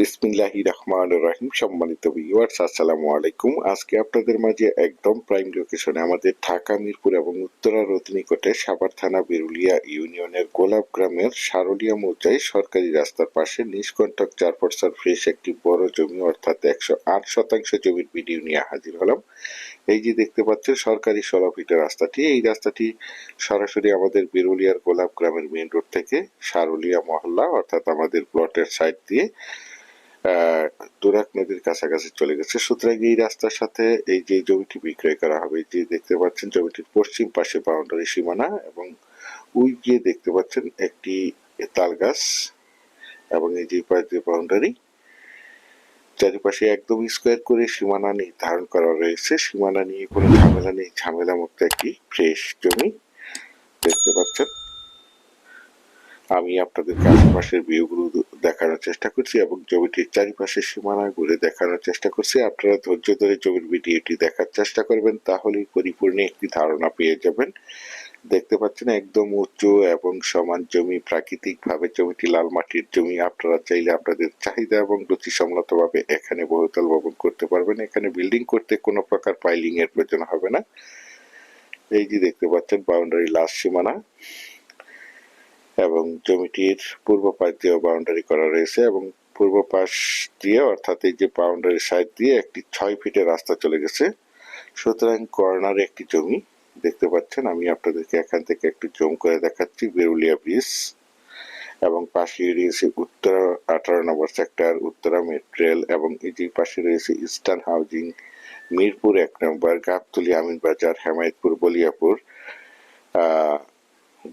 বিসমিল্লাহি রহমান রহিম সম্মানিত ভিউয়ার্স আসসালামু আলাইকুম। আজকে আপনাদের মাঝে একদম প্রাইম লোকেশনে আমাদের ঢাকা, মিরপুর এবং উত্তরা নিকটে সাভার থানা, বেরুলিয়া ইউনিয়নের গোলাপ গ্রামের সারলিয়া মৌজায় সরকারি রাস্তার পাশে নিষ্কণ্টক চার পরসার ফ্রেশ একটি বড় জমি, অর্থাৎ একশো আট শতাংশ জমির ভিডিও নিয়ে হাজির হলাম। এই যে দেখতে পাচ্ছেন, সরকারি সড়ক রাস্তাটি। এই রাস্তাটি সরাসরি আমাদের বেরুলিয়ার গোলাপ গ্রামের মেইন রোড থেকে সারুলিয়া মহল্লা, অর্থাৎ আমাদের প্লটের সাইড দিয়ে তুরাক নদীর কাছাকাছি চলে গেছে। সুতরাং এই রাস্তার সাথে এই যে জমিটি বিক্রয় করা হবে যে দেখতে পাচ্ছেন জমিটির পশ্চিম পাশে বাউন্ডারি সীমানা এবং উই গিয়ে দেখতে পাচ্ছেন একটি তাল গাছ এবং এই যে পাশ বাউন্ডারি চারিপাশে একদম স্কোয়ার করে সীমানা নির্ধারণ করা রয়েছে। সীমানা নিয়ে কোনো ঝামেলা নেই। ঝামেলা মুক্ত একটি ফ্রেশ জমি দেখতে পাচ্ছেন। আমি আপনাদেরকে আশেপাশের ভিউগুলো দেখানোর চেষ্টা করছি এবং জমিটির চারিপাশের সীমানা ঘুরে দেখানোর চেষ্টা করছি। আপনারা ধৈর্য ধরে জমির ভিডিওটি দেখার চেষ্টা করবেন, তাহলেই পরিপূর্ণ একটি ধারণা পেয়ে যাবেন। দেখতে পাচ্ছেন একদম উঁচু এবং সমান জমি প্রাকৃতিক ভাবে জমিটি লাল মাটির জমি। আপনারা চাইলে আপনাদের চাহিদা এবং রুচি ভাবে এখানে বহুতল ভবন করতে পারবেন। এখানে বিল্ডিং করতে কোনো প্রকার পাইলিং এর প্রয়োজন হবে না। এই যে দেখতে পাচ্ছেন বাউন্ডারি লাস্ট সীমানা। এবং জমিটির পূর্ব পাশ দিয়েও বাউন্ডারি করা রয়েছে এবং পূর্ব পাশ দিয়ে অর্থাৎ এই যে বাউন্ডারি সাইড দিয়ে একটি ছয় ফিটের রাস্তা চলে গেছে। সুতরাং কর্নারে একটি জমি দেখতে পাচ্ছেন। আমি আপনাদেরকে এখান থেকে একটু জম করে দেখাচ্ছি, বেরুলিয়া ব্রিজ এবং পাশে রয়েছে উত্তরা আঠারো নম্বর সেক্টর উত্তরা মেট্রেল এবং এই যে পাশে রয়েছে ইস্টার্ন হাউজিং মিরপুর এক নম্বর, গাবতলি আমিন বাজার হেমায়তপুর, বলিয়াপুর।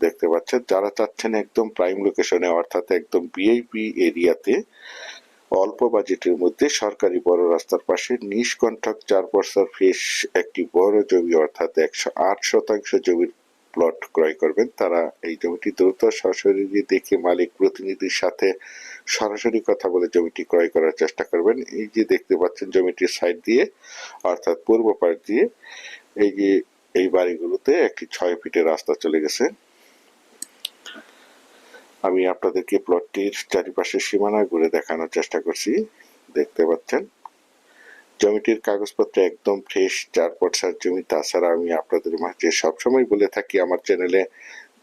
দেখতে পাচ্ছেন, যারা চাচ্ছেন একদম প্রাইম লোকেশনে অর্থাৎ একদম বিআইপি এরিয়াতে অল্প বাজেটের মধ্যে সরকারি বড় রাস্তার পাশে নিষ্কণ্ঠক চার বছর ফেস একটি বড় জমি, অর্থাৎ একশো আট শতাংশ জমির প্লট ক্রয় করবেন। তারা এই জমিটি দ্রুত সরাসরি দেখে মালিক প্রতিনিধির সাথে সরাসরি কথা বলে জমিটি ক্রয় করার চেষ্টা করবেন। এই যে দেখতে পাচ্ছেন জমিটির সাইড দিয়ে, অর্থাৎ পূর্ব পাশ দিয়ে, এই যে এই বাড়িগুলোতে একটি ছয় ফিটের রাস্তা চলে গেছে। আমি আপনাদেরকে প্লটটির চারিপাশে সীমানা ঘুরে দেখানোর চেষ্টা করছি। দেখতে পাচ্ছেন? জমিটির কাগজপত্র একদম ফ্রেশ চার পটসার জমি। তাছাড়া আমি আপনাদের মাঝে সবসময় বলে থাকি, আমার চ্যানেলে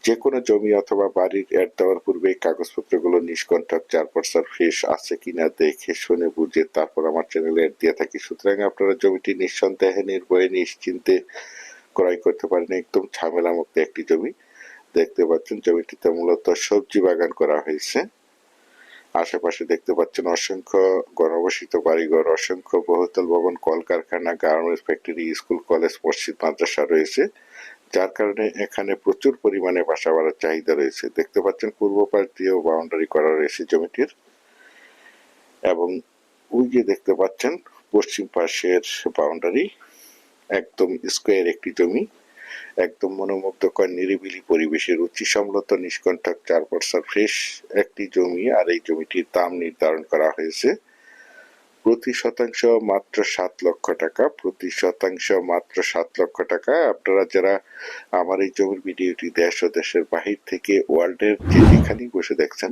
যে কোনো জমি অথবা বাড়ির অ্যাড দেওয়ার পূর্বে কাগজপত্রগুলো নিষ্কণ্ঠক চার পটসার ফ্রেশ আছে কিনা দেখে শুনে বুঝে তারপর আমার চ্যানেলে অ্যাড দিয়ে থাকি। সুতরাং আপনারা জমিটি নিঃসন্দেহে, নির্ভয়ে, নিশ্চিন্তে ক্রয় করতে পারেন। একদম ঝামেলা মুক্ত একটি জমি। দেখতে পাচ্ছেন জমিটিতে মূলত সবজি বাগান করা হয়েছে। আশেপাশে দেখতে পাচ্ছেন অসংখ্য গণবসিত বাড়িঘর, অসংখ্য বহুতল ভবন, কলকারখানা, গার্মেন্টস ফ্যাক্টরি, স্কুল, কলেজ, মসজিদ, মাদ্রাসা রয়েছে। যার কারণে এখানে প্রচুর পরিমাণে বাসা বাড়ার চাহিদা রয়েছে। দেখতে পাচ্ছেন পূর্ব পাশ দিয়েও বাউন্ডারি করা রয়েছে জমিটির। এবং ওই যে দেখতে পাচ্ছেন পশ্চিম পাশের বাউন্ডারি একদম স্কোয়ার একটি জমি। একদম মনোমুগ্ধকর, নিরিবিলি পরিবেশে রুচিসম্মত, নিষ্কণ্ঠক চার বর্ষার ফ্রেশ একটি জমি আর এই জমিটির দাম নির্ধারণ করা হয়েছে। প্রতি শতাংশ মাত্র সাত লক্ষ টাকা। প্রতি শতাংশ মাত্র সাত লক্ষ টাকা। আপনারা যারা আমার এই জমির ভিডিওটি দেশ ও দেশের বাহির থেকে ওয়ার্ল্ডের যে যেখানেই বসে দেখছেন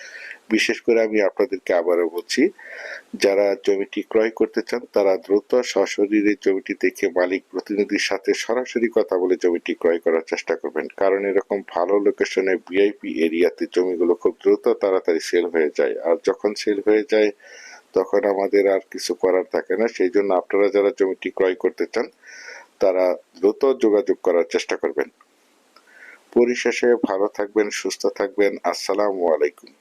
বিশেষ করে আমি আপনাদেরকে আবারও বলছি, যারা জমিটি ক্রয় করতে চান, তারা দ্রুত সশরীরে জমিটি দেখে মালিক প্রতিনিধির সাথে সরাসরি কথা বলে জমিটি ক্রয় করার চেষ্টা করবেন। কারণ এরকম ভালো লোকেশনে ভিআইপি এরিয়াতে জমিগুলো খুব দ্রুত তাড়াতাড়ি সেল হয়ে যায়। আর যখন সেল হয়ে যায়, তখন আমাদের আর কিছু করার থাকে না। সেই জন্য আপনারা যারা জমিটি ক্রয় করতে চান, তারা দ্রুত যোগাযোগ করার চেষ্টা করবেন। পরিশেষে ভালো থাকবেন, সুস্থ থাকবেন। আসসালামু আলাইকুম।